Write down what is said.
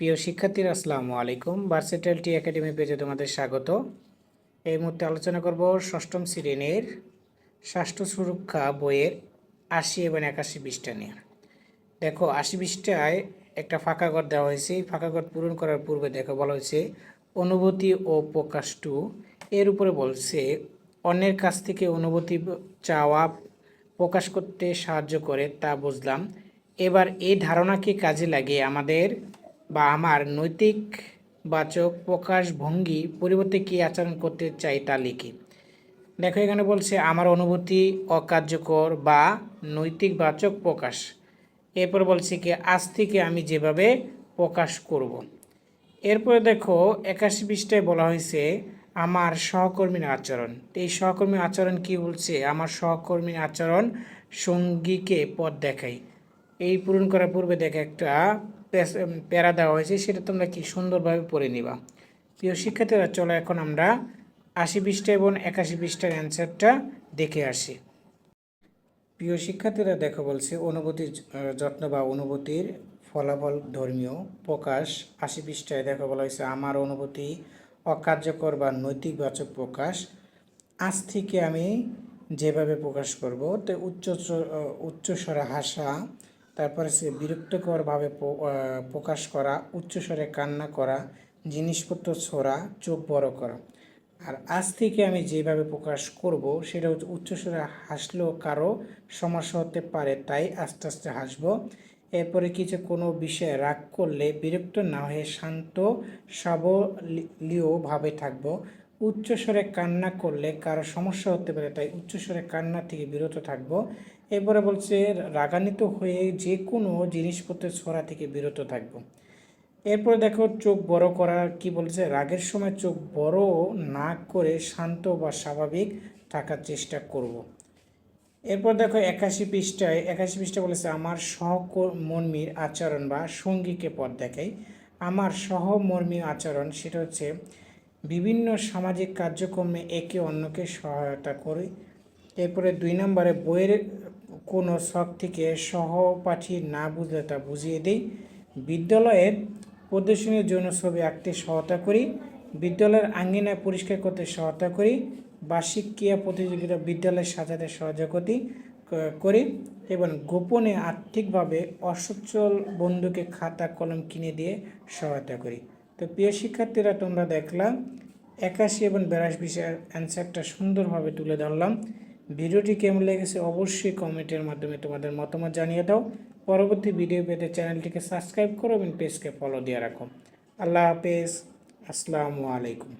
প্রিয় শিক্ষার্থীরা, আসসালামু আলাইকুম। ভার্সেটাল টি একাডেমি পেজে তোমাদের স্বাগত। এই মুহূর্তে আলোচনা করব ষষ্ঠম শ্রেণির স্বাস্থ্য সুরক্ষা বইয়ের আশি এবং একাশি পৃষ্ঠা নিয়ে। দেখো, আশি পৃষ্ঠায় একটা ফাঁকা ঘর দেওয়া হয়েছে। এই ফাঁকা ঘর পূরণ করার পূর্বে দেখো বলা হয়েছে, অনুভূতি ও প্রকাশ টু। এর উপরে বলছে, অন্যের কাছ থেকে অনুভূতি চাওয়া প্রকাশ করতে সাহায্য করে তা বুঝলাম। এবার এই ধারণাকে কাজে লাগিয়ে আমাদের বা আমার নৈতিক বাচক প্রকাশ ভঙ্গি পরিবর্তে কী আচরণ করতে চাই তা লিখি। দেখো, এখানে বলছে, আমার অনুভূতি অকার্যকর বা নৈতিক বাচক প্রকাশ। এরপর বলছে কি, আজ থেকে আমি যেভাবে প্রকাশ করব। এরপরে দেখো, একাশি পৃষ্ঠায় বলা হয়েছে, আমার সহকর্মীর আচরণ। এই সহকর্মীর আচরণ কি বলছে? আমার সহকর্মীর আচরণ সঙ্গীকে পথ দেখাই এই পূরণ করার পূর্বে দেখে একটা প্যারা দেওয়া হয়েছে, সেটা তোমরা কি সুন্দরভাবে পড়ে নিবা। প্রিয় শিক্ষার্থীরা, চলো এখন আমরা আশি পৃষ্ঠা এবং একাশি পৃষ্ঠার অ্যান্সারটা দেখে আসি। প্রিয় শিক্ষার্থীরা, দেখো বলছে, অনুভূতির যত্ন বা অনুভূতির ফলাফল ধর্মীয় প্রকাশ। আশি পৃষ্ঠায় দেখো বলা হয়েছে, আমার অনুভূতি অকার্যকর বা নৈতিকবাচক প্রকাশ। আজ থেকে আমি যেভাবে প্রকাশ করব, তো উচ্চ উচ্চস্বরে হাসা তারপরে সে বিরক্তকরভাবে প্রকাশ করা, উচ্চস্বরে কান্না করা, জিনিসপত্র ছোড়া, চোখ বড় করা। আর আজ থেকে আমি যেভাবে প্রকাশ করব, সেটা হচ্ছে উচ্চস্বরে হাসলেও কারও সমস্যা হতে পারে তাই আস্তে আস্তে হাসব। এরপরে কিছু কোনো বিষয়ে রাগ করলে বিরক্ত না হয়ে শান্ত সাবলীয়ভাবে থাকব। উচ্চস্বরে কান্না করলে কারও সমস্যা হতে পারে, তাই উচ্চস্বরে কান্না থেকে বিরত থাকব। এরপরে বলছে, রাগান্বিত হয়ে যে কোনো জিনিসপত্রের ছড়া থেকে বিরত থাকব। এরপর দেখো, চোখ বড় করা কি বলছে? রাগের সময় চোখ বড় না করে শান্ত বা স্বাভাবিক থাকার চেষ্টা করব। এরপর দেখো, একাশি পৃষ্ঠায়, একাশি পৃষ্ঠা বলেছে, আমার সহমর্মীর আচরণ বা সঙ্গীকে পথ দেখাই। আমার সহমর্মীর আচরণ, সেটা হচ্ছে বিভিন্ন সামাজিক কার্যক্রমে একে অন্যকে সহায়তা করে। এরপরে দুই নম্বরে বইয়ের কোনো শখ থেকে সহপাঠী না বুঝলে তা বুঝিয়ে দিই। বিদ্যালয়ের প্রদর্শনীর জন্য ছবি আঁকতে সহায়তা করি, বিদ্যালয়ের আঙ্গিনায় পরিষ্কার করতে সহায়তা করি, বার্ষিক ক্রিয়া প্রতিযোগিতা বিদ্যালয় সাজাতে সহযোগতি ক- করি এবং গোপনে আর্থিকভাবে অসচ্ছল বন্ধুকে খাতা কলম কিনে দিয়ে সহায়তা করি। তো প্রিয় শিক্ষার্থীরা, তোমরা দেখলাম একাশি এবং বিরাশি বিষয়ের অ্যান্সারটা সুন্দরভাবে তুলে ধরলাম। ভিডিওটি কেমন লেগেছে অবশ্যই কমেন্টের মাধ্যমে তোমাদের মতামত জানিয়ে দাও। পরবর্তী ভিডিও পেতে চ্যানেলটিকে সাবস্ক্রাইব করো এবং পেজকে ফলো দিয়ে রাখো। আল্লাহ হাফেজ। আসসালামু আলাইকুম।